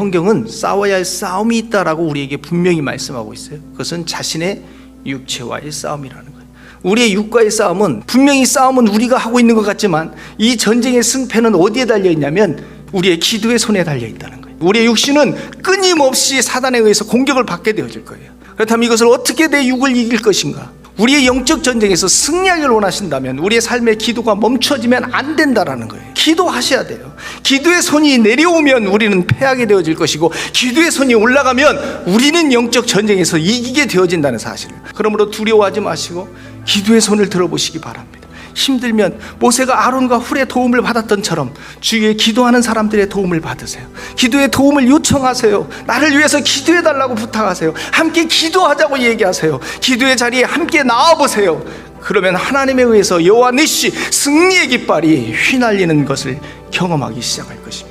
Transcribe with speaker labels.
Speaker 1: 성경은 싸워야 할 싸움이 있다라고 우리에게 분명히 말씀하고 있어요. 그것은 자신의 육체와의 싸움이라는 거예요. 우리의 육과의 싸움은 분명히 싸움은 우리가 하고 있는 것 같지만 이 전쟁의 승패는 어디에 달려 있냐면 우리의 기도의 손에 달려 있다는 거예요. 우리의 육신은 끊임없이 사단에 의해서 공격을 받게 되어질 거예요. 그렇다면 이것을 어떻게 내 육을 이길 것인가? 우리의 영적 전쟁에서 승리하기를 원하신다면 우리의 삶의 기도가 멈춰지면 안 된다라는 거예요. 기도하셔야 돼요. 기도의 손이 내려오면 우리는 패하게 되어질 것이고 기도의 손이 올라가면 우리는 영적 전쟁에서 이기게 되어진다는 사실을. 그러므로 두려워하지 마시고 기도의 손을 들어보시기 바랍니다. 힘들면 모세가 아론과 훌의 도움을 받았던처럼 주위에 기도하는 사람들의 도움을 받으세요. 기도의 도움을 요청하세요. 나를 위해서 기도해 달라고 부탁하세요. 함께 기도하자고 얘기하세요. 기도의 자리에 함께 나와 보세요. 그러면 하나님에 의해서 여호와 니시 승리의 깃발이 휘날리는 것을 경험하기 시작할 것입니다.